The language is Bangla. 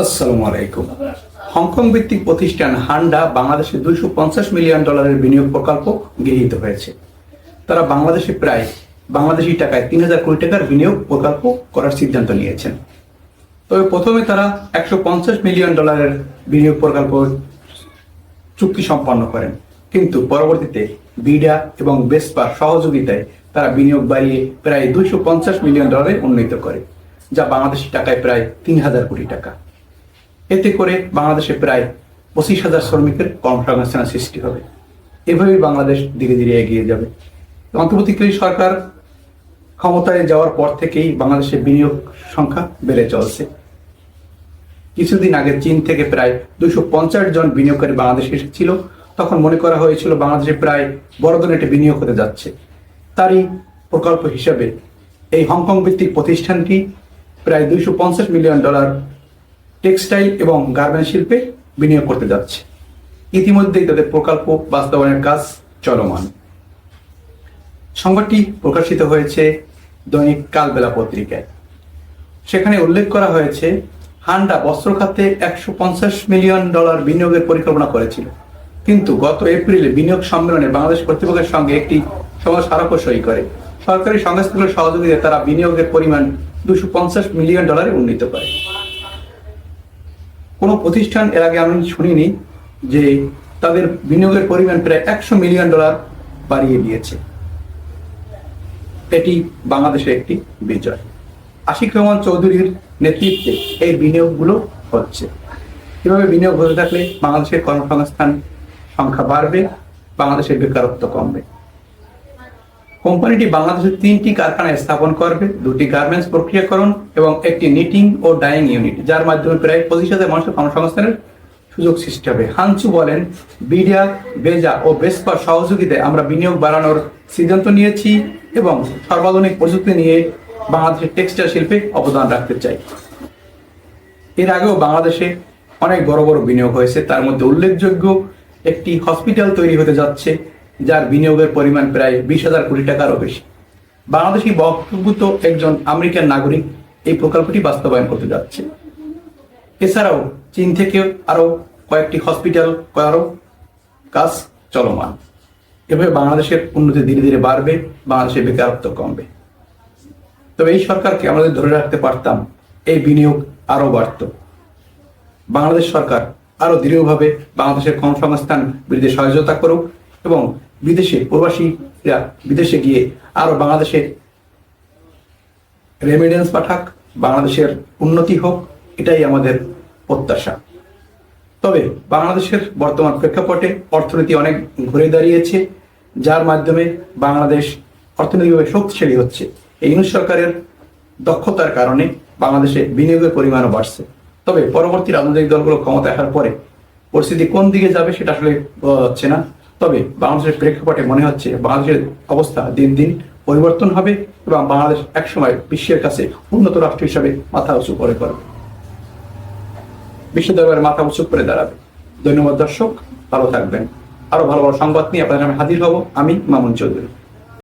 আসসালামু আলাইকুম। হংকং ভিত্তিক প্রতিষ্ঠান হান্ডা বাংলাদেশে দুইশো পঞ্চাশ মিলিয়ন ডলারের বিনিয়োগ প্রকল্প গৃহীত হয়েছে। তারা বাংলাদেশে প্রায় বাংলাদেশি টাকায় তিন হাজার কোটি টাকার বিনিয়োগ প্রকল্প করার সিদ্ধান্ত নিয়েছেন। তবে প্রথমে তারা একশো পঞ্চাশ মিলিয়ন ডলারের বিনিয়োগ প্রকল্প চুক্তি সম্পন্ন করেন। কিন্তু পরবর্তীতে বিডা এবং বেসপার সহযোগিতায় তারা বিনিয়োগ বাড়িয়ে প্রায় দুইশো পঞ্চাশ মিলিয়ন ডলারে উন্নীত করে, যা বাংলাদেশি টাকায় প্রায় তিন হাজার কোটি টাকা। এতে করে বাংলাদেশে প্রায় পঁচিশ হাজার শ্রমিকের কর্মসংস্থানের সৃষ্টি হবে। এভাবেই বাংলাদেশ ধীরে ধীরে এগিয়ে যাবে। অন্তর্বর্তীকালীন সরকার ক্ষমতায় যাওয়ার পর থেকেই বাংলাদেশের বিনিয়োগ সংখ্যা বেড়ে চলছে। কিছুদিন আগে চীন থেকে প্রায় দুশো পঞ্চাশ জন বিনিয়োগকারী বাংলাদেশে এসেছিল। তখন মনে করা হয়েছিল বাংলাদেশে প্রায় বড় ধরনের একটি বিনিয়োগ হতে যাচ্ছে। তারই প্রকল্প হিসাবে এই হংকং ভিত্তিক প্রতিষ্ঠানটি প্রায় দুইশো পঞ্চাশ মিলিয়ন ডলার টেক্সটাইল এবং গার্মেন্ট শিল্পে বিনিয়োগ করতে যাচ্ছে। ইতিমধ্যেই তাদের প্রকল্প বাস্তবায়নের কাজ চলমান। সংবাদটি প্রকাশিত হয়েছে দৈনিক কালবেলা পত্রিকায়। সেখানে উল্লেখ করা হয়েছে, হান্ডা বস্ত্র খাতে একশো পঞ্চাশ মিলিয়ন ডলার বিনিয়োগের পরিকল্পনা করেছিল। কিন্তু গত এপ্রিলে বিনিয়োগ সম্মেলনে বাংলাদেশ কর্তৃপক্ষের সঙ্গে একটি সমাজ স্মারকও সই করে। সরকারি সংস্থাগুলোর সহযোগিতায় তারা বিনিয়োগের পরিমাণ দুশো পঞ্চাশ মিলিয়ন ডলারে উন্নীত করে। কোনো প্রতিষ্ঠান এর আগে আমি শুনিনি যে তাদের বিনিয়োগের পরিমাণ প্রায় একশো মিলিয়ন ডলার বাড়িয়ে দিয়েছে। এটি বাংলাদেশের একটি বিজয়। আশিক রহমান চৌধুরীর নেতৃত্বে এই বিনিয়োগগুলো হচ্ছে। এভাবে বিনিয়োগ হতে থাকলে বাংলাদেশের কর্মসংস্থান সংখ্যা বাড়বে, বাংলাদেশের বেকারত্ব কমবে। কোম্পানিটি বাংলাদেশের তিনটি কারখানা স্থাপন করবে, দুটি গার্মেন্টস প্রক্রিয়াকরণ এবং একটি নিটিং ও ডাইং ইউনিট, যার মাধ্যমে প্রায় পঁচিশ হাজার মানুষের কর্মসংস্থানের সুযোগ সৃষ্টি হবে। হানচু বলেন বিডিয়া বেজা ও বেসপার সহযোগিতায় আমরা বিনিয়োগ বাড়ানোর সিদ্ধান্ত নিয়েছি এবং সর্বাধুনিক প্রযুক্তি নিয়ে বাংলাদেশের টেক্সটাইল শিল্পে অবদান রাখতে চাই। এর আগেও বাংলাদেশে অনেক বড় বড় বিনিয়োগ হয়েছে, তার মধ্যে উল্লেখযোগ্য একটি হসপিটাল তৈরি হতে যাচ্ছে যার বিনিয়োগের পরিমাণ প্রায় বিশ হাজার কোটি টাকারও বেশি। বাংলাদেশি বক্তব্যত একজন আমেরিকান নাগরিক এই প্রকল্পটি বাস্তবায়ন করতে যাচ্ছে। এছাড়াও চীন থেকে আরও কয়েকটি হসপিটাল আরও কাজ চলমান। এভাবে বাংলাদেশের উন্নতি ধীরে ধীরে বাড়বে, বাংলাদেশের বেকারত্ব কমবে। তবে এই সরকারকে আমাদের ধরে রাখতে পারতাম, এই বিনিয়োগ আরও বাড়ত। বাংলাদেশ সরকার আরও দৃঢ়ভাবে বাংলাদেশের কর্মসংস্থান বৃদ্ধির সহযোগিতা করুক এবং বিদেশে প্রবাসীরা বিদেশে গিয়ে আরও বাংলাদেশের রেমিডেন্স পাঠাক, বাংলাদেশের উন্নতি হোক, এটাই আমাদের প্রত্যাশা। তবে বাংলাদেশের বর্তমান প্রেক্ষাপটে অর্থনীতি অনেক ঘুরে দাঁড়িয়েছে, যার মাধ্যমে বাংলাদেশ অর্থনৈতিকভাবে শক্তিশালী হচ্ছে। এই ইউনুস সরকারের দক্ষতার কারণে বাংলাদেশে বিনিয়োগের পরিমাণও বাড়ছে। তবে পরবর্তী রাজনৈতিক দলগুলো ক্ষমতা আসার পরে পরিস্থিতি কোন দিকে যাবে সেটা আসলে যাচ্ছে না। তবে বাংলাদেশের প্রেক্ষাপটে মনে হচ্ছে বাংলাদেশের অবস্থা দিন দিন পরিবর্তন হবে এবং বাংলাদেশ একসময় বিশ্বের কাছে উন্নত রাষ্ট্র হিসাবে মাথা উঁচু করে পড়বে বিশ্ব দরবারে মাথা উঁচু করে দাঁড়াবে। ধন্যবাদ দর্শক, ভালো থাকবেন। আরও ভালো ভালো সংবাদ নিয়ে আপনাদের সামনে হাজির হব আমি মামুন চৌধুরী।